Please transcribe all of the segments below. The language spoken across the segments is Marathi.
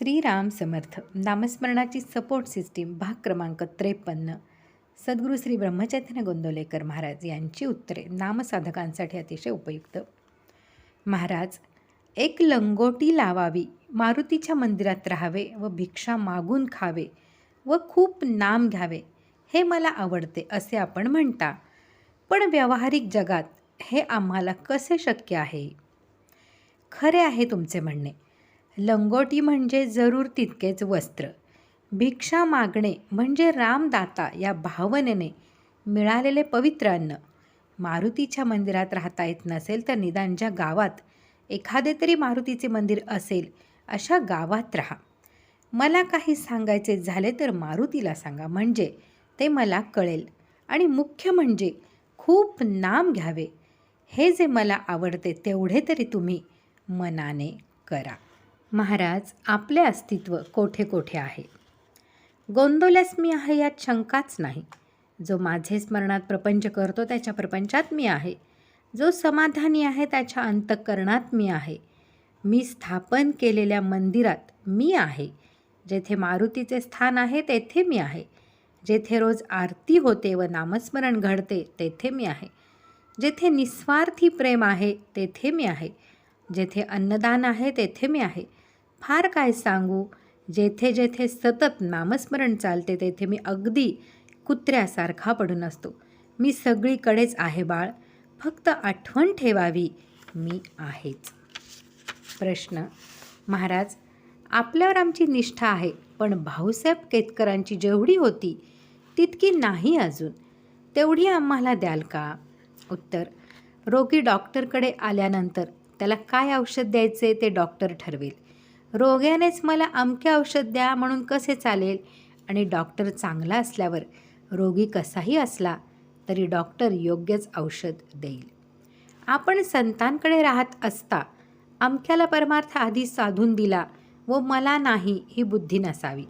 श्रीराम समर्थ नामस्मरणाची सपोर्ट सिस्टीम भाग क्रमांक त्रेपन्न. सद्गुरू श्री ब्रह्मचैतन्य गोंदवलेकर महाराज यांची उत्तरे नामसाधकांसाठी अतिशय उपयुक्त. महाराज एक लंगोटी लावावी मारुतीच्या मंदिरात राहावे व भिक्षा मागून खावे व खूप नाम घ्यावे हे मला आवडते असे आपण म्हणता. पण व्यावहारिक जगात हे आम्हाला कसे शक्य आहे? खरे आहे तुमचे म्हणणे. लंगोटी म्हणजे जरूर तितकेच वस्त्र. भिक्षा मागणे म्हणजे रामदाता या भावनेने मिळालेले पवित्र अन्न. मारुतीच्या मंदिरात राहता येत नसेल तर निदान ज्या गावात एखादे तरी मारुतीचे मंदिर असेल अशा गावात राहा. मला काही सांगायचे झाले तर मारुतीला सांगा. म्हणजे ते मला कळेल. आणि मुख्य म्हणजे खूप नाम घ्यावे. हे जे मला आवडते तेवढे तरी तुम्ही मनाने करा. महाराज आपले अस्तित्व कोठे कोठे आहे? गोंदोल्यास मी आहे यात शंकाच नाही. जो माझे स्मरणात प्रपंच करतो त्याच्या प्रपंचात मी आहे. जो समाधानी आहे त्याच्या अंतःकरणात मी आहे. मी स्थापन केलेल्या मंदिरात मी आहे. जेथे मारुतीचे स्थान आहे तेथे मी आहे. जेथे रोज आरती होते व नामस्मरण घडते तेथे मी आहे. जेथे निस्वार्थी प्रेम आहे तेथे मी आहे. जेथे अन्नदान आहे तेथे मी आहे. फार काय सांगू? जेथे जेथे सतत नामस्मरण चालते तेथे मी अगदी कुत्र्यासारखा पडून असतो. मी सगळीकडेच आहे बाळ. फक्त आठवण ठेवावी मी आहेच. प्रश्न. महाराज आपल्यावर आमची निष्ठा आहे पण भाऊसाहेब केतकरांची जेवढी होती तितकी नाही अजून. तेवढी आम्हाला द्याल का? उत्तर. रोगी डॉक्टरकडे आल्यानंतर त्याला काय औषध द्यायचे ते डॉक्टर ठरवेल. रोग्यानेच मला अमके औषध द्या म्हणून कसे चालेल? आणि डॉक्टर चांगला असल्यावर रोगी कसाही असला तरी डॉक्टर योग्यच औषध देईल. आपण संतांकडे राहत असता अमक्याला परमार्थ आधी साधून दिला व मला नाही ही बुद्धी नसावी.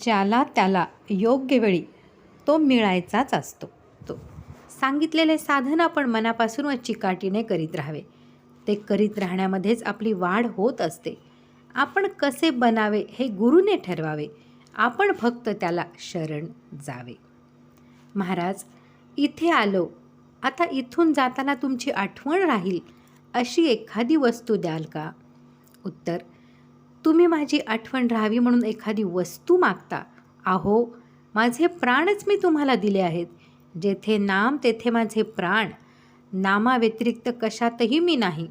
ज्याला त्याला योग्य वेळी तो मिळायचाच असतो. तो सांगितलेले साधन आपण मनापासून व चिकाटीने करीत राहावे. ते करीत राहण्यामध्येच आपली वाढ होत असते. आपण कसे बनावे हे गुरुने ठरवावे. आपण फक्त त्याला शरण जावे. महाराज इथे आलो. आता इथून जाताना तुमची आठवण राहील. अशी एखादी वस्तू द्याल का? उत्तर तुम्ही माझी आठवण राहावी म्हणून एखादी वस्तू मागता. आहो माझे प्राणच मी तुम्हाला दिले आहेत. जेथे नाम तेथे माझे प्राण. नामाव्यतिरिक्त कशातही मी नाही.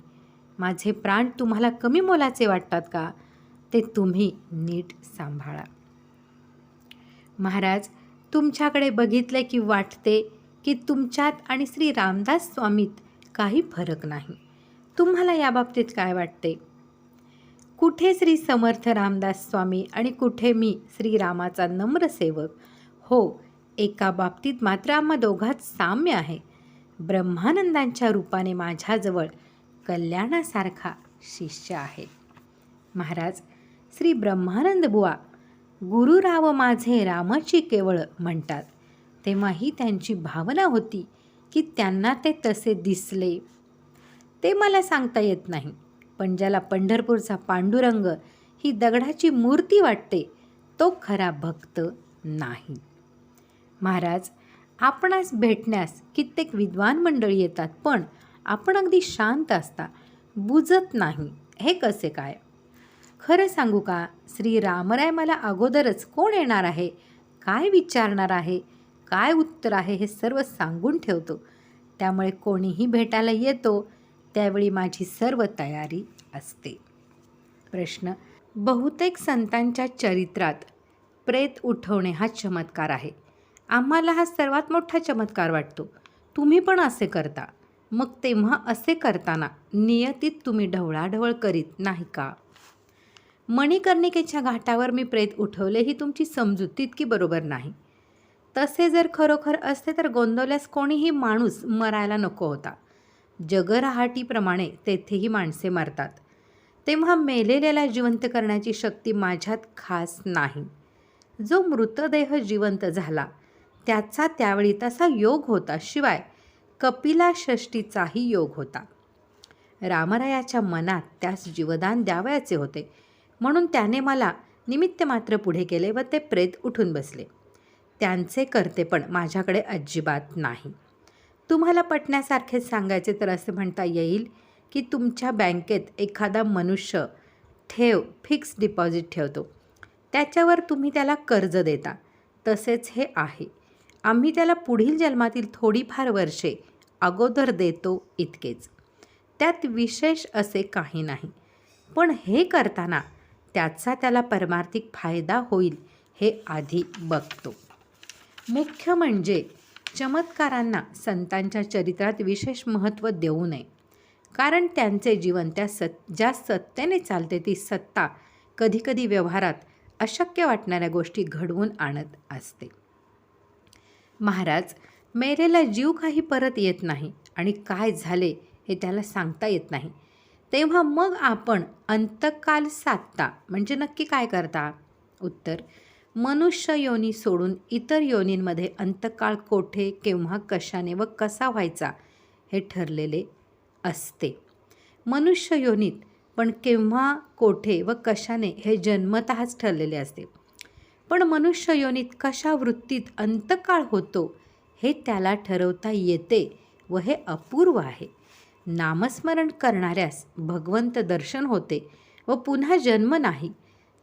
माझे प्राण तुम्हाला कमी मोलाचे वाटतात का? ते तुम्ही नीट सांभाळा. महाराज तुमच्याकडे बघितले की वाटते की तुमच्यात आणि श्री रामदास स्वामीत काही फरक नाही. तुम्हाला याबाबतीत काय वाटते? कुठे श्री समर्थ रामदास स्वामी आणि कुठे मी श्रीरामाचा नम्र सेवक? हो एका बाबतीत मात्र आम्हा दोघात साम्य आहे. ब्रह्मानंदांच्या रूपाने माझ्याजवळ कल्याणासारखा शिष्य आहे. महाराज श्री ब्रह्मानंद बुवा गुरुराव माझे रामाची केवळ म्हणतात. तेव्हाही त्यांची भावना होती की त्यांना ते तसे दिसले. ते मला सांगता येत नाही पण ज्याला पंढरपूरचा पांडुरंग ही दगडाची मूर्ती वाटते तो खरा भक्त नाही. महाराज आपणास भेटण्यास कित्येक विद्वान मंडळी येतात पण आपण अगदी शांत असता बुजत नाही. हे कसे काय? खरं सांगू का? श्री रामराय मला अगोदरच कोण येणार आहे? काय विचारणार आहे? काय उत्तर आहे हे सर्व सांगून ठेवतो. त्यामुळे कोणीही भेटायला येतो त्यावेळी माझी सर्व तयारी असते. प्रश्न बहुतेक संतांच्या चरित्रात प्रेत उठवणे हा चमत्कार आहे. आम्हाला हा सर्वात मोठा चमत्कार वाटतो. तुम्ही पण असे करता. मग तेव्हा असे करताना नियतीत तुम्ही ढवळाढवळ करीत नाही का? मणिकर्णिकेच्या घाटावर मी प्रेत उठवले ही तुमची समजूत तितकी बरोबर नाही. तसे जर खरोखर असते तर गोंदवल्यास कोणीही माणूस मरायला नको होता. जगरहाटीप्रमाणे तेथेही माणसे मरतात. तेव्हा मेलेल्याला जिवंत करण्याची शक्ती माझ्यात खास नाही. जो मृतदेह जिवंत झाला त्याचा त्यावेळी तसा योग होता. शिवाय कपिला षष्टीचाही योग होता. रामरायाच्या मनात त्यास जीवदान द्यावयाचे होते. म्हणून त्याने मला निमित्त मात्र पुढे केले व ते प्रेत उठून बसले. त्यांचे कर्तेपण माझ्याकडे अजिबात नाही. तुम्हाला पटण्यासारखेच सांगायचे तर असे म्हणता येईल की तुमच्या बँकेत एखादा मनुष्य ठेव फिक्स डिपॉझिट ठेवतो. त्याच्यावर तुम्ही त्याला कर्ज देता. तसेच हे आहे. आम्ही त्याला पुढील जन्मातील थोडीफार वर्षे अगोदर देतो इतकेच. त्यात विशेष असे काही नाही. पण हे करताना त्याचा त्याला परमार्थिक फायदा होईल हे आधी बघतो. मुख्य म्हणजे चमत्कारांना संतांच्या चरित्रात विशेष महत्त्व देऊ नये. कारण त्यांचे जीवन त्या सत् ज्या सत्तेने चालते ती सत्ता कधीकधी व्यवहारात अशक्य वाटणाऱ्या गोष्टी घडवून आणत असते. महाराज मेरेला जीव काही परत येत नाही आणि काय झाले हे त्याला सांगता येत नाही. तेव्हा मग आपण अंतकाल साधता म्हणजे नक्की काय करता? उत्तर मनुष्य योनी सोडून इतर योनींमध्ये अंतकाळ कोठे केव्हा कशाने व कसा व्हायचा हे ठरलेले असते. मनुष्य योनीत पण केव्हा कोठे व कशाने हे जन्मतःच ठरलेले असते. पण मनुष्य योनीत कशा वृत्तीत अंतकाळ होतो हे त्याला ठरवता येते व हे अपूर्व आहे. नामस्मरण करणाऱ्यास भगवंत दर्शन होते व पुन्हा जन्म नाही.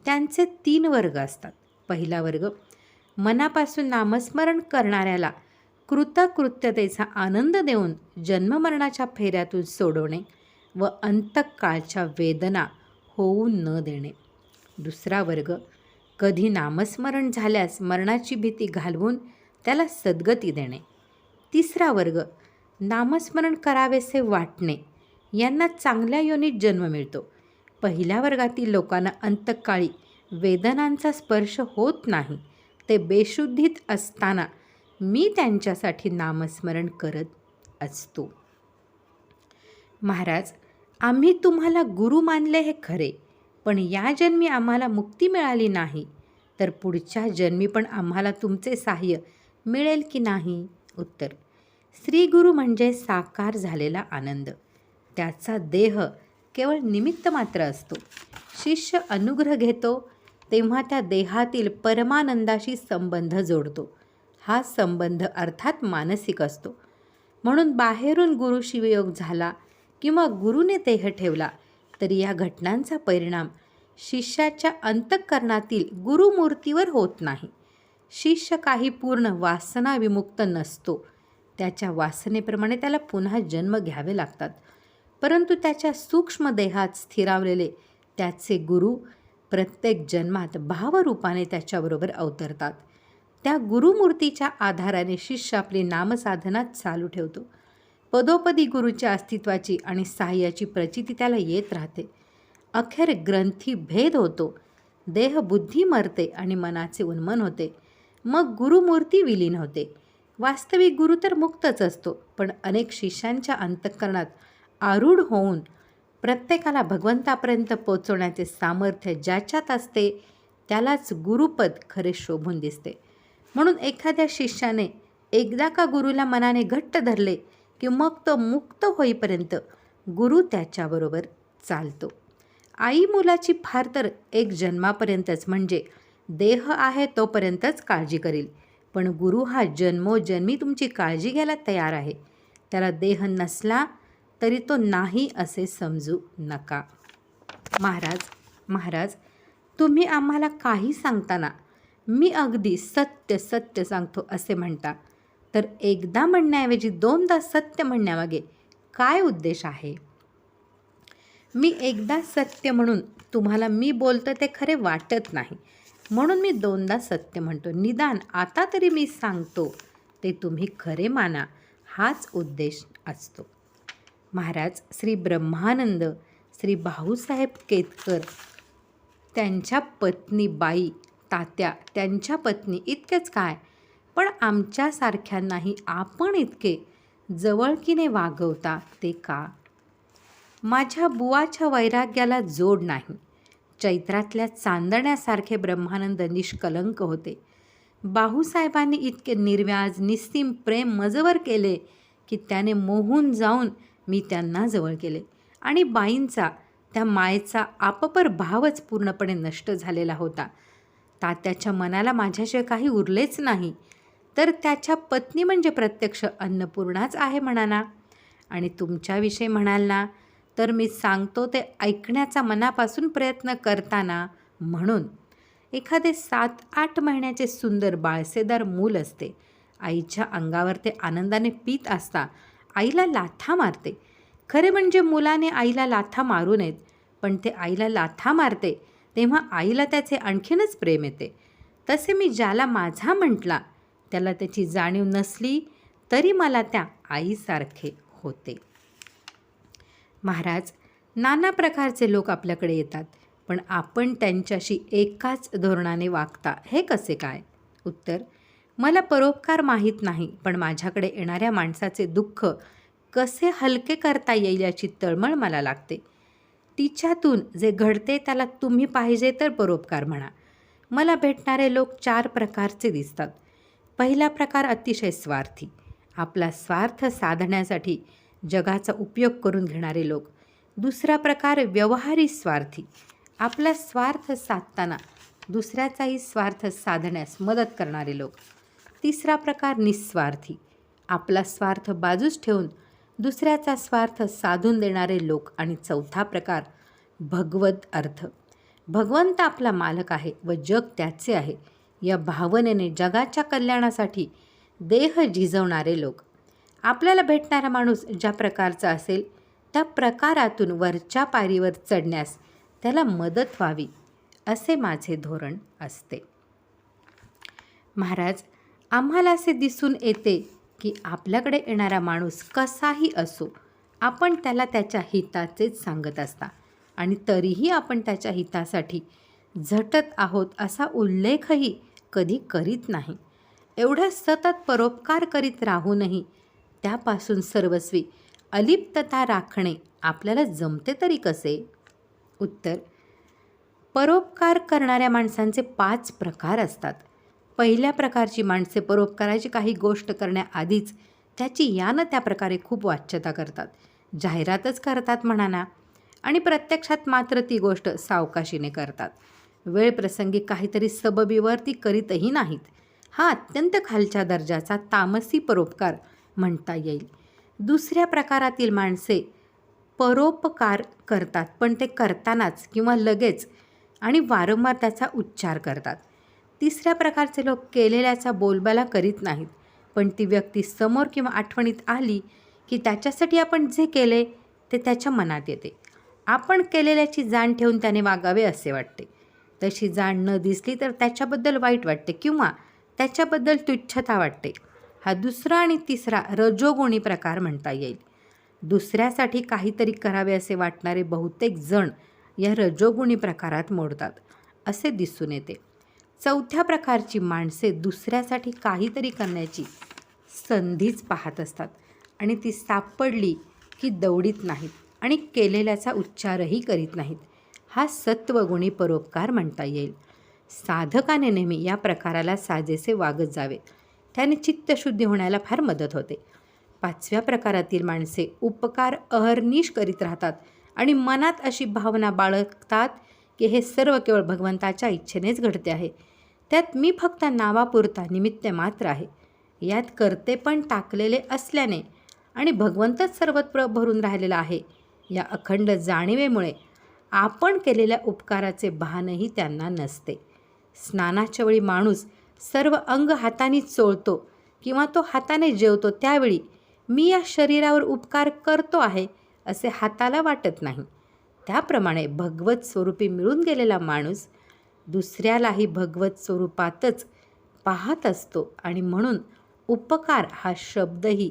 त्यांचे तीन वर्ग असतात. पहिला वर्ग मनापासून नामस्मरण करणाऱ्याला कृतकृत्यतेचा आनंद देऊन जन्ममरणाच्या फेऱ्यातून सोडवणे व अंतकाळच्या वेदना होऊ न देणे. दुसरा वर्ग कधी नामस्मरण झाल्यास मरणाची भीती घालवून त्याला सद्गती देणे. तिसरा वर्ग नामस्मरण करावेसे वाटणे यांना चांगल्या योनीत जन्म मिळतो. पहिल्या वर्गातील लोकांना अंतकाळी वेदनांचा स्पर्श होत नाही. ते बेशुद्धीत असताना मी त्यांच्यासाठी नामस्मरण करत असतो. महाराज आम्ही तुम्हाला गुरु मानले हे खरे. पण या जन्मी आम्हाला मुक्ती मिळाली नाही. तर पुढच्या जन्मी पण आम्हाला तुमचे सहाय्य मिळेल की नाही? उत्तर. श्री गुरु म्हणजे साकार झालेला आनंद. त्याचा देह केवळ निमित्त मात्र असतो. शिष्य अनुग्रह घेतो तेव्हा त्या देहातील परमानंदाशी संबंध जोडतो. हा संबंध अर्थात मानसिक असतो. म्हणून बाहेरून गुरु शिवयोग झाला किंवा गुरुने देह ठेवला तरी या घटनांचा परिणाम शिष्याच्या अंतःकरणातील गुरुमूर्तीवर होत नाही. शिष्य काही पूर्ण वासना विमुक्त नसतो. त्याच्या वासनेप्रमाणे त्याला पुन्हा जन्म घ्यावे लागतात. परंतु त्याच्या सूक्ष्म देहात स्थिरावलेले त्याचे गुरु प्रत्येक जन्मात भावरूपाने त्याच्याबरोबर अवतरतात. त्या गुरुमूर्तीच्या आधाराने शिष्य आपली नामसाधना चालू ठेवतो. पदोपदी गुरुच्या अस्तित्वाची आणि सहाय्याची प्रचिती त्याला येत राहते. अखेर ग्रंथी भेद होतो. देह बुद्धी मरते आणि मनाचे उन्मन होते. मग गुरुमूर्ती विलीन होते. वास्तविक गुरु तर मुक्तच असतो पण अनेक शिष्यांच्या अंतःकरणात आरूढ होऊन प्रत्येकाला भगवंतापर्यंत पोचवण्याचे सामर्थ्य ज्याच्यात असते त्यालाच गुरुपद खरे शोभून दिसते. म्हणून एखाद्या शिष्याने एकदा का गुरुला मनाने घट्ट धरले की मग तो मुक्त होईपर्यंत गुरु त्याच्याबरोबर चालतो. आई मुलाची फार तर एक जन्मापर्यंतच म्हणजे देह आहे तोपर्यंतच काळजी करील. पण गुरु हा जन्मोजन्मी तुमची काळजी घ्यायला तयार आहे. त्याला देह नसला तरी तो नाही असे समजू नका. महाराज महाराज तुम्ही आम्हाला काही सांगताना मी अगदी सत्य सत्य सांगतो असे म्हणता. तर एकदा म्हणण्याऐवजी दोनदा सत्य म्हणण्यामागे काय उद्देश आहे? मी एकदा सत्य म्हणून तुम्हाला मी बोलतं ते खरे वाटत नाही. म्हणून मी दोनदा सत्य म्हणतो. निदान आता तरी मी सांगतो ते तुम्ही खरे माना. हाच उद्देश असतो. महाराज श्री ब्रह्मानंद श्री भाऊसाहेब केतकर त्यांच्या पत्नी बाई तात्या त्यांच्या पत्नी इतकेच काय? पण आमच्यासारख्यांनाही आपण इतके जवळकीने वागवता ते का? माझ्या बुवाच्या वैराग्याला जोड नाही. चैत्रातल्या चांदण्यासारखे ब्रह्मानंद निष्कलंक होते. बाहूसाहेबांनी इतके निर्व्याज निस्तीम प्रेम मजवर केले की त्याने मोहून जाऊन मी त्यांना जवळ केले आणि बाईंचा त्या मायेचा आपपर भावच पूर्णपणे नष्ट झालेला होता. तात्याच्या मनाला माझ्याशिवाय काही उरलेच नाही. तर त्याच्या पत्नी म्हणजे प्रत्यक्ष अन्नपूर्णाच आहे म्हणा ना आणि तुमच्याविषयी म्हणाल ना तर मी सांगतो ते ऐकण्याचा मनापासून प्रयत्न करताना म्हणून. एखादे सात आठ महिन्याचे सुंदर बाळसेदार मूल असते. आईच्या अंगावर ते आनंदाने पीत असता आईला लाथा मारते. खरे म्हणजे मुलाने आईला लाथा मारू नयेत पण ते आईला लाथा मारते तेव्हा आईला त्याचे आणखीनच प्रेम येते. तसे मी ज्याला माझा म्हटला त्याला त्याची जाणीव नसली तरी मला त्या आईसारखे होते. महाराज नाना प्रकारचे लोक आपल्याकडे येतात पण आपण त्यांच्याशी एकाच धोरणाने वागता हे कसे काय? उत्तर मला परोपकार माहीत नाही पण माझ्याकडे येणाऱ्या माणसाचे दुःख कसे हलके करता येईल याची तळमळ मला लागते. तिच्यातून जे घडते त्याला तुम्ही पाहिजे तर परोपकार म्हणा. मला भेटणारे लोक चार प्रकारचे दिसतात. पहिला प्रकार अतिशय स्वार्थी. आपला स्वार्थ साधण्यासाठी जगाचा उपयोग करून घेणारे लोक. दुसरा प्रकार व्यवहारी स्वार्थी. आपला स्वार्थ साधताना दुसऱ्याचाही स्वार्थ साधण्यास मदत करणारे लोक. तिसरा प्रकार निस्वार्थी. आपला स्वार्थ बाजूस ठेवून दुसऱ्याचा स्वार्थ साधून देणारे लोक. आणि चौथा प्रकार भगवत अर्थ. भगवंत आपला मालक आहे व जग त्याचे आहे. या भावनेने जगाच्या कल्याणासाठी देह झिजवणारे लोक. आपल्याला भेटणारा माणूस ज्या प्रकारचा असेल त्या प्रकारातून वरच्या पायरीवर चढण्यास त्याला मदत व्हावी असे माझे धोरण असते. महाराज आम्हाला असे दिसून येते की आपल्याकडे येणारा माणूस कसाही असो आपण त्याला त्याच्या हिताचेच सांगत असता आणि तरीही आपण त्याच्या हितासाठी झटत आहोत असा उल्लेखही कधी करीत नाही. एवढं सतत परोपकार करीत राहूनही त्यापासून सर्वस्वी. अलिप्तता राखणे आपल्याला जमते तरी कसे? उत्तर परोपकार करणाऱ्या माणसांचे पाच प्रकार असतात. पहिल्या प्रकारची माणसे परोपकाराची काही गोष्ट करण्याआधीच त्याची यानं त्या प्रकारे खूप वाच्यता करतात. जाहिरातच करतात म्हणा ना आणि प्रत्यक्षात मात्र ती गोष्ट सावकाशीने करतात. वेळ प्रसंगी काहीतरी सबबीवर ती करीतही नाहीत. हा अत्यंत खालच्या दर्जाचा तामसी परोपकार म्हणता येईल. दुसऱ्या प्रकारातील माणसे परोपकार करतात पण ते करतानाच किंवा लगेच आणि वारंवार त्याचा उच्चार करतात. तिसऱ्या प्रकारचे लोक केलेल्याचा बोलबाला करीत नाहीत पण ती व्यक्ती समोर किंवा आठवणीत आली की त्याच्यासाठी आपण जे केले ते त्याच्या मनात येते. आपण केलेल्याची जाण ठेवून त्याने वागावे असे वाटते. तशी जाण न दिसली तर त्याच्याबद्दल वाईट वाटते किंवा त्याच्याबद्दल तुच्छता वाटते. हा दुसरा आणि तिसरा रजोगुणी प्रकार म्हणता येईल. दुसऱ्यासाठी काहीतरी करावे असे वाटणारे बहुतेक जण या रजोगुणी प्रकारात मोडतात असे दिसून येते. चौथ्या प्रकारची माणसे दुसऱ्यासाठी काहीतरी करण्याची संधीच पाहत असतात आणि ती सापडली की दौडीत नाहीत आणि केलेल्याचा उच्चारही करीत नाहीत. हा सत्वगुणी परोपकार म्हणता येईल. साधकाने नेहमी या प्रकाराला साजेसे वागत जावे त्याने चित्तशुद्धी होण्याला फार मदत होते. पाचव्या प्रकारातील माणसे उपकार अहर्निश करीत राहतात आणि मनात अशी भावना बाळगतात की हे सर्व केवळ भगवंताच्या इच्छेनेच घडते आहे. त्यात मी फक्त नावापुरता निमित्त मात्र आहे. यात करते पण टाकलेले असल्याने आणि भगवंतच सर्वत्र भरून राहिलेला आहे. या अखंड जाणीवेमुळे आपण केलेल्या उपकाराचे भानही त्यांना नसते. स्नानाच्या वेळी माणूस सर्व अंग हाताने चोळतो किंवा तो हाताने जेवतो त्यावेळी मी या शरीरावर उपकार करतो आहे असे हाताला वाटत नाही. त्याप्रमाणे भगवत स्वरूपी मिळून गेलेला माणूस दुसऱ्यालाही भगवत स्वरूपातच पाहत असतो आणि म्हणून उपकार हा शब्दही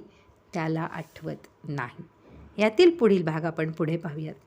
त्याला आठवत नाही. यातील पुढील भाग आपण पुढे पाहूयात.